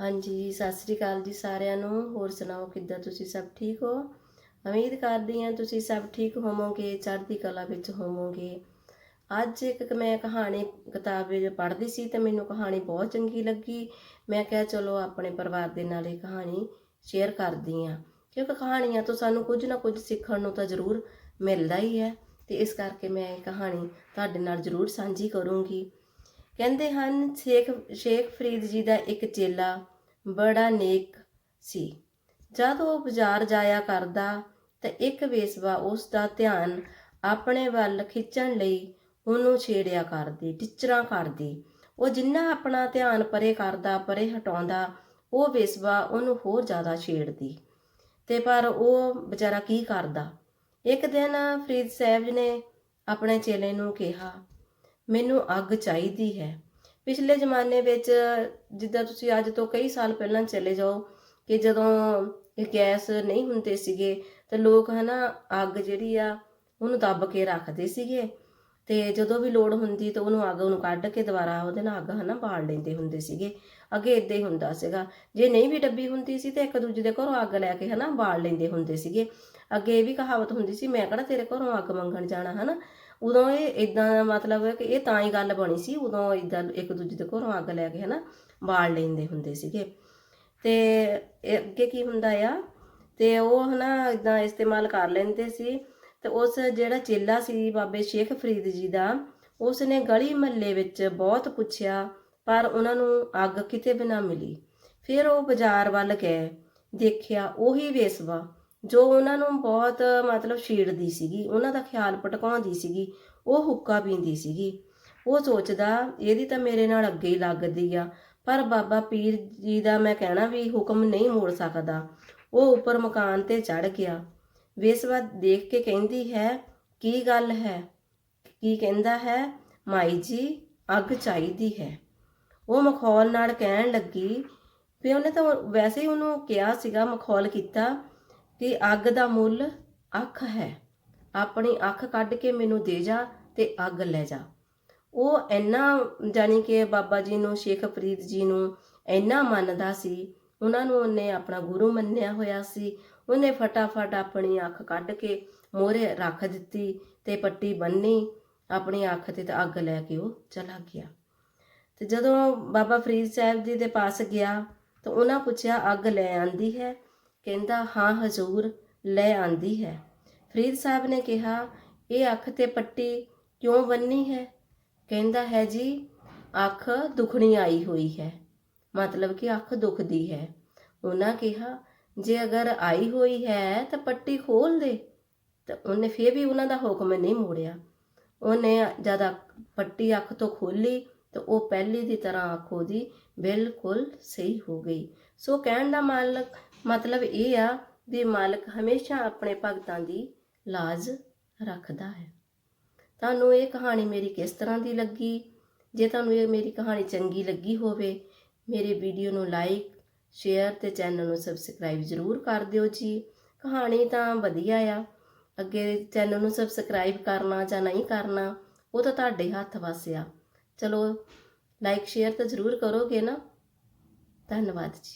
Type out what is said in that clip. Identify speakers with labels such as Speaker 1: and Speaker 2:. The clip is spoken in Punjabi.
Speaker 1: ਹਾਂਜੀ ਸਤਿ ਸ੍ਰੀ ਅਕਾਲ ਜੀ ਸਾਰਿਆਂ ਨੂੰ। ਹੋਰ ਸੁਣਾਓ, ਕਿੱਦਾਂ ਤੁਸੀਂ ਸਭ ਠੀਕ ਹੋ? ਉਮੀਦ ਕਰਦੀ ਹਾਂ ਤੁਸੀਂ ਸਭ ਠੀਕ ਹੋਵੋਗੇ, ਚੜ੍ਹਦੀ ਕਲਾ ਵਿੱਚ ਹੋਵੋਗੇ। ਅੱਜ ਇੱਕ ਮੈਂ ਕਹਾਣੀ, ਕਿਤਾਬ ਵਿੱਚ ਪੜ੍ਹਦੀ ਸੀ ਤੇ ਮੈਨੂੰ ਕਹਾਣੀ ਬਹੁਤ ਚੰਗੀ ਲੱਗੀ। ਮੈਂ ਕਿਹਾ ਚਲੋ ਆਪਣੇ ਪਰਿਵਾਰ ਦੇ ਨਾਲ ਇਹ ਕਹਾਣੀ ਸ਼ੇਅਰ ਕਰਦੀ ਹਾਂ। ਕਿਉਂਕਿ ਕਹਾਣੀਆਂ ਤੋਂ ਸਾਨੂੰ ਕੁਝ ਨਾ ਕੁਝ ਸਿੱਖਣ ਨੂੰ ਤਾਂ ਜ਼ਰੂਰ ਮਿਲਦਾ ਹੀ ਹੈ ਤੇ ਇਸ ਕਰਕੇ ਮੈਂ ਇਹ ਕਹਾਣੀ ਤੁਹਾਡੇ ਨਾਲ ਜ਼ਰੂਰ ਸਾਂਝੀ ਕਰੂੰਗੀ। ਕਹਿੰਦੇ ਹਨ, ਸ਼ੇਖ ਸ਼ੇਖ ਫਰੀਦ ਜੀ ਦਾ ਇੱਕ ਚੇਲਾ ਬੜਾ ਨੇਕ ਸੀ। ਜਦ ਉਹ ਬਾਜ਼ਾਰ ਜਾਇਆ ਕਰਦਾ, ਤਾਂ ਇੱਕ ਵੇਸਵਾ ਉਸ ਦਾ ਧਿਆਨ ਆਪਣੇ ਵੱਲ ਖਿੱਚਣ ਲਈ ਉਹਨੂੰ ਛੇੜਿਆ ਕਰਦੀ, ਟਿਚਰਾਂ ਕਰਦੀ। ਉਹ ਜਿੰਨਾ ਆਪਣਾ ਧਿਆਨ ਪਰੇ ਕਰਦਾ, ਪਰੇ ਹਟਾਉਂਦਾ, ਉਹ ਵੇਸਵਾ ਉਹਨੂੰ ਹੋਰ ਜ਼ਿਆਦਾ ਛੇੜਦੀ। ਤੇ ਪਰ ਉਹ ਵਿਚਾਰਾ ਕੀ ਕਰਦਾ? ਇੱਕ ਦਿਨ ਫਰੀਦ ਸਾਹਿਬ ਜੀ ਨੇ ਆਪਣੇ ਚੇਲੇ ਨੂੰ ਕਿਹਾ ਮੈਨੂੰ ਅੱਗ ਚਾਹੀਦੀ ਹੈ। ਪਿਛਲੇ ਜ਼ਮਾਨੇ ਵਿੱਚ ਜਿੱਦਾਂ ਤੁਸੀਂ ਅੱਜ ਤੋਂ ਕਈ ਸਾਲ ਪਹਿਲਾਂ ਚਲੇ ਜਾਓ ਕਿ ਜਦੋਂ ਇਹ ਗੈਸ ਨਹੀਂ ਹੁੰਦੇ ਸੀਗੇ ਤੇ ਲੋਕ ਹਨਾ ਅੱਗ ਜਿਹੜੀ ਆ ਉਹਨੂੰ ਦੱਬ ਕੇ ਰੱਖਦੇ ਸੀਗੇ ਤੇ ਜਦੋਂ ਵੀ ਲੋੜ ਹੁੰਦੀ ਤਾਂ ਉਹਨੂੰ ਅੱਗ ਨੂੰ ਕੱਢ ਕੇ ਦੁਬਾਰਾ ਉਹਦੇ ਨਾਲ ਅੱਗ ਹਨਾ ਬਾਲ ਲੈਂਦੇ ਹੁੰਦੇ ਸੀਗੇ। ਅੱਗੇ ਇਦਾਂ ਹੀ ਹੁੰਦਾ ਸੀਗਾ। ਜੇ ਨਹੀਂ ਵੀ ਡੱਬੀ ਹੁੰਦੀ ਸੀ ਤੇ ਇੱਕ ਦੂਜੇ ਦੇ ਘਰੋਂ ਅੱਗ ਲੈ ਕੇ ਹਨਾ ਬਾਲ ਲੈਂਦੇ ਹੁੰਦੇ ਸੀਗੇ। ਅੱਗੇ ਇਹ ਵੀ ਕਹਾਵਤ ਹੁੰਦੀ ਸੀ, ਮੈਂ ਕਿਹੜਾ ਤੇਰੇ ਘਰੋਂ ਅੱਗ ਮੰਗਣ ਜਾਣਾ? ਹਨਾ। ਉਦੋਂ ਇਹ ਇਦਾਂ ਮਤਲਬ ਹੈ ਕਿ ਇਹ ਤਾਂ ਹੀ ਗੱਲ ਬਣੀ ਸੀ, ਉਦੋਂ ਇਦਾਂ ਇੱਕ ਦੂਜੇ ਦੇ ਘਰੋਂ ਅੱਗ ਲੈ ਕੇ ਹਨਾ ਬਾਲ ਲੈਂਦੇ ਹੁੰਦੇ ਸੀਗੇ। ਤੇ ਅੱਗੇ ਕੀ ਹੁੰਦਾ ਆ, ਤੇ ਉਹ ਹਨਾ ਇਦਾਂ ਇਸਤੇਮਾਲ ਕਰ ਲੈਂਦੇ ਸੀ, ਤੇ ਉਸ ਜਿਹੜਾ ਚੇਲਾ ਸੀ ਬਾਬੇ ਸ਼ੇਖ ਫਰੀਦ ਜੀ ਦਾ ਉਸ ਨੇ ਗਲੀ ਮਹੱਲੇ ਵਿੱਚ ਬਹੁਤ ਪੁੱਛਿਆ, ਪਰ ਉਹਨਾਂ ਨੂੰ ਅੱਗ ਕਿਤੇ ਵੀ ਨਾ ਮਿਲੀ। ਫਿਰ ਉਹ ਬਾਜ਼ਾਰ ਵੱਲ ਗਏ, ਦੇਖਿਆ ਉਹੀ ਵੇਸਵਾ ਜੋ ਉਹਨਾਂ ਨੂੰ ਬਹੁਤ, ਮਤਲਬ ਛੇੜਦੀ ਸੀਗੀ, ਉਹਨਾਂ ਦਾ ਖਿਆਲ ਭਟਕਾਉਂਦੀ ਸੀਗੀ, ਉਹ ਹੁੱਕਾ ਪੀਂਦੀ ਸੀਗੀ। ਉਹ ਸੋਚਦਾ, ਇਹਦੀ ਤਾਂ ਮੇਰੇ ਨਾਲ ਅੱਗੇ ਹੀ ਲੱਗਦੀ ਆ, ਪਰ ਬਾਬਾ ਪੀਰ ਜੀ ਦਾ ਮੈਂ ਕਹਿਣਾ ਵੀ ਹੁਕਮ ਨਹੀਂ ਮੋੜ ਸਕਦਾ। ਉਹ ਉੱਪਰ ਮਕਾਨ ਤੇ ਚੜ ਗਿਆ। ਵੇਸਵਾ ਦੇਖ ਕੇ ਕਹਿੰਦੀ ਹੈ, ਕੀ ਗੱਲ ਹੈ? ਕੀ ਕਹਿੰਦਾ ਹੈ? ਮਾਈ ਜੀ, ਅੱਗ ਚਾਹੀਦੀ ਹੈ। ਉਹ ਮਖੌਲ ਨਾਲ ਕਹਿਣ ਲੱਗੀ, ਵੀ ਉਹਨੇ ਤਾਂ ਵੈਸੇ ਹੀ ਉਹਨੂੰ ਕਿਹਾ ਸੀਗਾ, ਮਖੌਲ ਕੀਤਾ ਕਿ ਅੱਗ ਦਾ ਮੁੱਲ ਅੱਖ ਹੈ। ਆਪਣੀ ਅੱਖ ਕੱਢ ਕੇ ਮੈਨੂੰ ਦੇ ਜਾ ਤੇ ਅੱਗ ਲੈ ਜਾ। ਉਹ ਇੰਨਾ ਜਾਨੀ ਕਿ ਬਾਬਾ ਜੀ ਨੂੰ, ਸ਼ੇਖ ਫਰੀਦ ਜੀ ਨੂੰ ਇੰਨਾ ਮੰਨਦਾ ਸੀ। ਉਹਨਾਂ ਨੂੰ ਉਹਨੇ ਆਪਣਾ ਗੁਰੂ ਮੰਨਿਆ ਹੋਇਆ ਸੀ। ਉਹਨੇ ਫਟਾਫਟ ਆਪਣੀ ਅੱਖ ਕੱਢ ਕੇ ਮੋਹਰੇ ਰੱਖ ਦਿੱਤੀ ਤੇ ਪੱਟੀ ਬੰਨੀ। ਆਪਣੀ ਅੱਖ ਤੇ ਤਾਂ ਅੱਗ ਲੈ ਕੇ ਉਹ ਚਲਾ ਗਿਆ। ਤੇ ਜਦੋਂ ਬਾਬਾ ਫਰੀਦ ਸਾਹਿਬ ਜੀ ਦੇ ਪਾਸ ਗਿਆ ਤਾਂ ਉਹਨਾਂ ਪੁੱਛਿਆ, ਅੱਗ ਲੈ ਆਂਦੀ ਹੈ? ਕਹਿੰਦਾ, ਹਾਂ, ਹਜ਼ੂਰ, ਲੈ ਆਂਦੀ ਹੈ। ਫਰੀਦ ਸਾਹਿਬ ਨੇ ਕਿਹਾ, ਇਹ ਅੱਖ ਤੇ ਪੱਟੀ ਕਿਉਂ ਬੰਨੀ ਹੈ? ਕਹਿੰਦਾ, ਹੈ ਜੀ, ਅੱਖ ਦੁਖਣੀ ਆਈ ਹੋਈ ਹੈ। ਮਤਲਬ ਕਿ ਅੱਖ ਦੁਖਦੀ ਹੈ। ਉਹਨਾਂ ਕਿਹਾ, ਜੇ ਅਗਰ ਆਈ ਹੋਈ ਹੈ ਤਾਂ ਪੱਟੀ ਖੋਲ ਦੇ। ਤਾਂ ਉਹਨੇ ਫੇਰ ਵੀ ਉਹਨਾਂ ਦਾ ਹੁਕਮ ਨਹੀਂ ਮੋੜਿਆ। ਉਹਨੇ ਜਦ ਪੱਟੀ ਅੱਖ ਤੋਂ ਖੋਲੀ ਤਾਂ ਉਹ ਪਹਿਲੀ ਦੀ ਤਰ੍ਹਾਂ ਅੱਖ ਉਹਦੀ ਬਿਲਕੁਲ ਸਹੀ ਹੋ ਗਈ। ਸੋ ਕਹਿਣ ਦਾ ਮਾਲਕ, ਮਤਲਬ ਇਹ ਆ ਵੀ ਮਾਲਕ ਹਮੇਸ਼ਾ ਆਪਣੇ ਭਗਤਾਂ ਦੀ ਲਾਜ ਰੱਖਦਾ ਹੈ। ਤੁਹਾਨੂੰ ਇਹ ਕਹਾਣੀ ਮੇਰੀ ਕਿਸ ਤਰ੍ਹਾਂ ਦੀ ਲੱਗੀ? ਜੇ ਤੁਹਾਨੂੰ ਇਹ ਮੇਰੀ ਕਹਾਣੀ ਚੰਗੀ ਲੱਗੀ ਹੋਵੇ, ਮੇਰੇ ਵੀਡੀਓ ਨੂੰ ਲਾਈਕ, ਸ਼ੇਅਰ ਤੇ ਚੈਨਲ ਨੂੰ ਸਬਸਕ੍ਰਾਈਬ ਜ਼ਰੂਰ ਕਰ ਦਿਓ ਜੀ। ਕਹਾਣੀ ਤਾਂ ਵਧੀਆ ਆ। ਅੱਗੇ ਚੈਨਲ ਨੂੰ ਸਬਸਕ੍ਰਾਈਬ ਕਰਨਾ ਜਾਂ ਨਹੀਂ ਕਰਨਾ, ਉਹ ਤਾਂ ਤੁਹਾਡੇ ਹੱਥ ਵਸ ਆ। ਚਲੋ ਲਾਈਕ ਸ਼ੇਅਰ ਤਾਂ ਜ਼ਰੂਰ ਕਰੋਗੇ ਨਾ। ਧੰਨਵਾਦ ਜੀ।